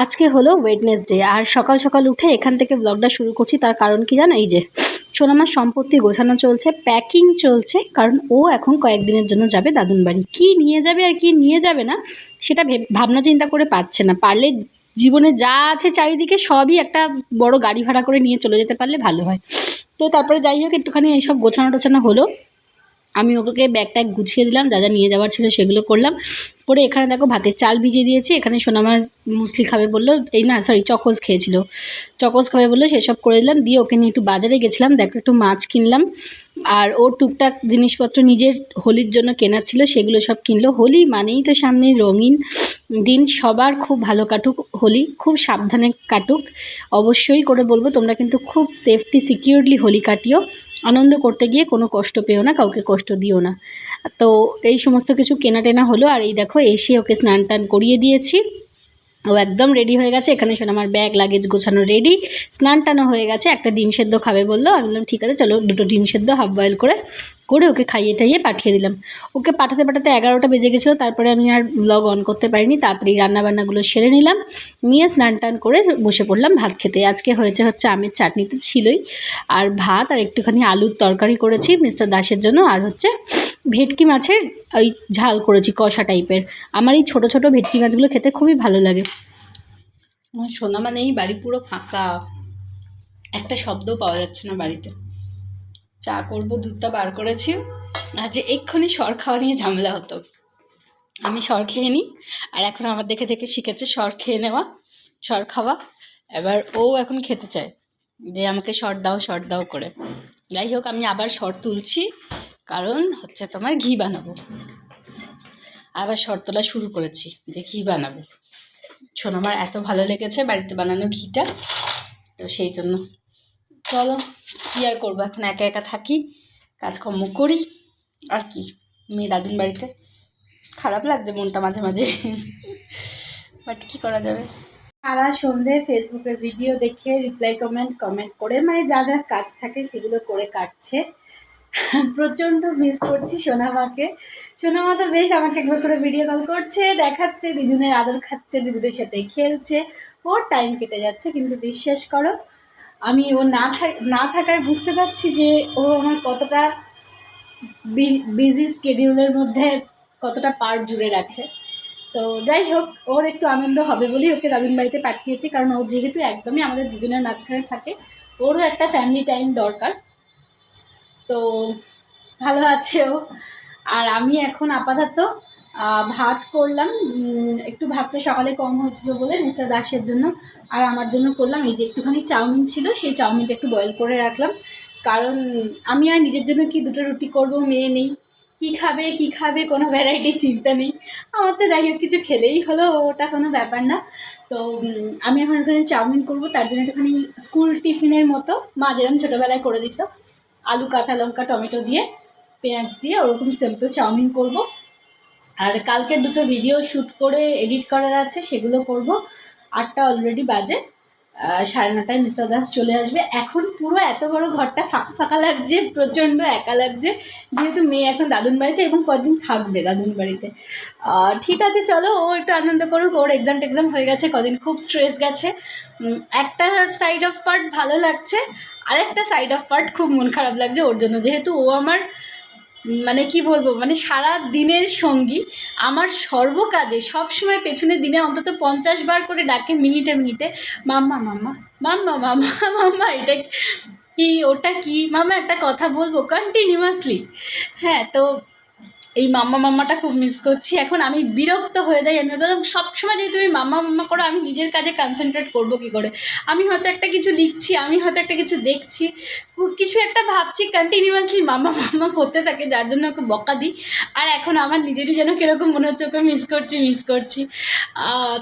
আজকে হলো ওয়েডনেসডে আর সকাল সকাল উঠে এখান থেকে ব্লগটা শুরু করছি। তার কারণ কি জানো? এই যে, সোনামার সম্পত্তি গোছানো চলছে প্যাকিং চলছে, কারণ ও এখন কয়েকদিনের জন্য যাবে দাদুন বাড়ি। কী নিয়ে যাবে আর কি নিয়ে যাবে না, সেটা ভেব- ভাবনা চিন্তা করে পাচ্ছে না। পারলে জীবনে যা আছে চারিদিকে সবই একটা বড় গাড়ি ভাড়া করে নিয়ে চলে যেতে পারলে ভালো হয়। তো তারপরে যাই হোক, একটুখানি এইসব গোছানো টোছানো হলো। আমি ওকে ব্যাগটা গুছিয়ে দিলাম, যা যা নিয়ে যাওয়ার ছিল সেগুলো করলাম। করে এখানে দেখো ভাতের চাল ভিজিয়ে দিয়েছি, এখানে সোনামার মুসলি খাবে বলল, এই না সরি চকোজ খেয়েছিল। চকোজ খাবে বলল, সেসব করে দিলাম, দিয়ে ওকে নিয়ে একটু বাজারে গেছিলাম, দেখো একটু মাছ কিনলাম। আর ওর টুকটাক জিনিসপত্র নিজের হোলির জন্য কেনার ছিল, সেগুলো সব কিনলো। হোলি মানেই তো সামনে রঙিন দিন, সবার খুব ভালো কাটুক হোলি, খুব সাবধানে কাটুক। অবশ্যই করে বলব, তোমরা কিন্তু খুব সেফটি সিকিউরলি হোলি কাটিও। আনন্দ করতে গিয়ে কোনো কষ্ট পেও না, কাউকে কষ্ট দিও না। তো এই সমস্ত কিছু কেনা টেনা হলো, আর এই দেখো, এসে ওকে স্নান টান করিয়ে দিয়েছি। ও একদম রেডি হয়ে গেছে, এখানে শোনো, আমার ব্যাগ লাগেজ গোছানো রেডি স্নান টানো হয়ে গেছে, একটা ডিম সেদ্ধ খাবে বলল, আমি বললাম, ঠিক আছে, চলো দুটো ডিম সেদ্ধ হাফ বয়েল করে করে ওকে খাইয়ে টাইয়ে পাঠিয়ে দিলাম। ওকে পাঠাতে পাঠাতে এগারোটা বেজে গেছিল, তারপরে আমি আর ব্লগ অন করতে পারিনি। তাড়াতাড়ি রান্নাবান্নাগুলো সেরে নিলাম, নিয়ে স্নান টান করে বসে পড়লাম ভাত খেতে। আজকে হয়েছে হচ্ছে আমের চাটনি তো ছিলই। আর ভাত আর একটুখানি আলুর তরকারি করেছি মিস্টার দাসের জন্য, আর হচ্ছে ভেটকি মাছের ওই ঝাল করেছি কষা টাইপের। আমার এই ছোটো ছোটো ভেটকি মাছগুলো খেতে খুবই ভালো লাগে। আমার সোনা মানে এই বাড়ি পুরো ফাঁকা। একটা শব্দও পাওয়া যাচ্ছে না বাড়িতে। চা করব, দুধটা বার করেছি। আর যে এক্ষুনি সর খাওয়া নিয়ে ঝামেলা হতো। আমি সর খেয়ে নিই আর এখন আমার দেখে দেখে শিখেছে সর খেয়ে নেওয়া, সর খাওয়া। এবার ও এখন খেতে চায়, যে আমাকে শর্ট দাও শর্ট দাও করে। যাই হোক, আমি আবার শর্ট তুলছি, কারণ হচ্ছে তোমার ঘি বানাবো। আবার শর্ট তোলা শুরু করেছি, যে ঘি বানাবো। শোন, আমার এত ভালো লেগেছে বাড়িতে বানানো ঘিটা, তো সেই জন্য। চলো, কী আর করব? এখন একা একা থাকি, কাজকর্ম করি, আর কি? মেয়ে দাদুন বাড়িতে। খারাপ লাগছে মনটা মাঝে মাঝে। বাট কী করা যাবে? সারা সন্ধে ফেসবুকে ভিডিও দেখে রিপ্লাই কমেন্ট কমেন্ট করে মানে যা যা কাজ থাকে সেগুলো করে কাটছে। প্রচণ্ড মিস করছি সোনামাকে সোনামা তো বেশ আমাকে একবার করে ভিডিও কল করছে, দেখাচ্ছে, দিদুনের আদর খাচ্ছে দিদুনের সাথে খেলছে। ওর টাইম কেটে যাচ্ছে, কিন্তু বিশ্বাস করো আমি ও না থাক, না থাকায় বুঝতে পারছি যে ও আমার কতটা বিজি স্কেডিউলের মধ্যে কতটা পার্ট জুড়ে রাখে। তো যাই হোক, ওর একটু আনন্দ হবে বলেই ওকে দাবিন বাড়িতে পাঠিয়েছি, কারণ ও যেহেতু একদমই আমাদের দুজনের মাঝখানে থাকে, ওরও একটা ফ্যামিলি টাইম দরকার। তো ভালো আছে ও। আর আমি এখন আপাতত ভাত করলাম একটু ভাতটা সকালে কম হয়েছিল বলে মিস্টার দাসের জন্য, আর আমার জন্য করলাম, এই যে একটুখানি চাউমিন ছিল, সেই চাউমিনটা একটু বয়েল করে রাখলাম। কারণ আমি আর নিজের জন্য কি দুটো রুটি করব মেয়ে নেই, কি খাবে কি খাবে, কোনো ভ্যারাইটি চিন্তা নেই। আমার তো যাই হোক, কিছু খেলেই হলো, ওটা কোনো ব্যাপার না। তো আমি এখন ওখানে চাউমিন করব, তার জন্য একটুখানি স্কুল টিফিনের মতো মা যেরকম ছোটোবেলায় করে দিত। আলু, কাঁচা লঙ্কা, টমেটো দিয়ে, পেঁয়াজ দিয়ে, ওরকম সিম্পল চাউমিন করব। আর কালকে দুটো ভিডিও শ্যুট করে এডিট করার আছে, সেগুলো করব। আটটা অলরেডি বাজে সাড়ে নটায় মিস্টার দাস চলে আসবে। এখন পুরো এত বড় ঘরটা ফাঁকা ফাঁকা লাগছে, প্রচণ্ড একা লাগছে। যেহেতু মেয়ে এখন দাদুন বাড়িতে এবং কদিন থাকবে দাদুন বাড়িতে। ঠিক আছে, চলো, ও একটু আনন্দ করুক। ওর এক্সাম টেক্সাম হয়ে গেছে, কদিন খুব স্ট্রেস গেছে। একটা সাইড অফ পার্ট ভালো লাগছে, আরেকটা সাইড অফ পার্ট খুব মন খারাপ লাগছে ওর জন্য। যেহেতু ও আমার মানে কি বলব মানে সারা দিনের সঙ্গী। আমার সর্বকাজে সবসময় পেছনে দিনে অন্তত পঞ্চাশ বার করে ডাকে মিনিটে মিনিটে, মাম্মা মাম্মা মাম্মা মাম্মা মাম্মা, এটা কি, ওটা কি? মামা একটা কথা বলব কন্টিনিউয়াসলি হ্যাঁ তো এই মাম্মা মাম্মাটা খুব মিস করছি। এখন আমি বিরক্ত হয়ে যাই, আমি বললাম, সবসময় যদি তুমি মাম্মা মাম্মা করো, আমি নিজের কাজে কনসেন্ট্রেট করব কী করে? আমি হয়তো একটা কিছু লিখছি, আমি হয়তো একটা কিছু দেখছি। কিছু একটা ভাবছি কন্টিনিউয়াসলি মাম্মা মাম্মা করতে থাকে, যার জন্য ওকে বকা দিই। আর এখন আমার নিজেরই যেন কীরকম মনে হচ্ছে, ওকে মিস করছি মিস করছি।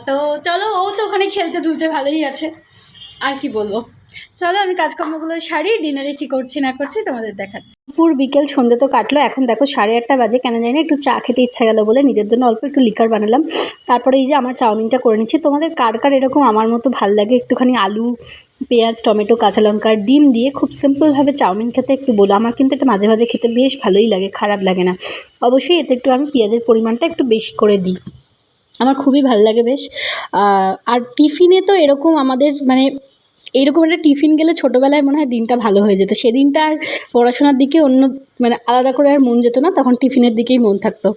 তো চলো, ও তো ওখানে খেলছে, দুলছে, ভালোই আছে। আর কি বলব? চলো আমি কাজকর্মগুলো সারি, ডিনারে কী করছি না করছি তোমাদের দেখাচ্ছি। দুপুর, বিকেল, সন্ধ্যে তো কাটলো, এখন দেখো সাড়ে আটটা বাজে, কেন জানি একটু চা খেতে ইচ্ছা গেলো বলে নিজের জন্য অল্প একটু লিকার বানালাম। তারপরে এই যে আমার চাউমিনটা করে নিচ্ছি। তোমাদের কার কার এরকম আমার মতো ভালো লাগে? একটুখানি আলু, পেঁয়াজ, টমেটো, কাঁচা লঙ্কা, ডিম দিয়ে খুব সিম্পলভাবে চাউমিন খেতে একটু বলো। আমার কিন্তু এটা মাঝে মাঝে খেতে বেশ ভালোই লাগে, খারাপ লাগে না। অবশ্যই এতে একটু আমি পেঁয়াজের পরিমাণটা একটু বেশি করে দিই। আমার খুবই ভালো লাগে বেশ। আর টিফিনে তো এরকম আমাদের মানে এইরকম একটা টিফিন গেলে ছোটোবেলায় মনে হয় দিনটা ভালো হয়ে যেত। সেদিনটা আর পড়াশোনার দিকে অন্য মানে আলাদা করে আর মন যেত না তখন টিফিনের দিকেই মন থাকতো।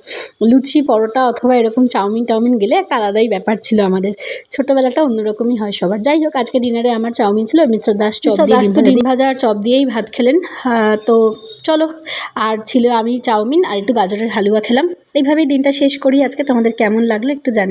লুচি পরোটা অথবা এরকম চাউমিন টাউমিন গেলে একটা আলাদাই ব্যাপার ছিল আমাদের। ছোটোবেলাটা অন্যরকমই হয় সবার। যাই হোক আজকে ডিনারে আমার চাউমিন ছিল মিস্টার দাস চপ দাস তো ডিম ভাজা আর চপ দিয়েই ভাত খেলেন। তো চলো আর ছিল আমি চাউমিন আর একটু গাজরের হালুয়া খেলাম। এইভাবেই দিনটা শেষ করি। আজকে তোমাদের কেমন লাগল একটু জানি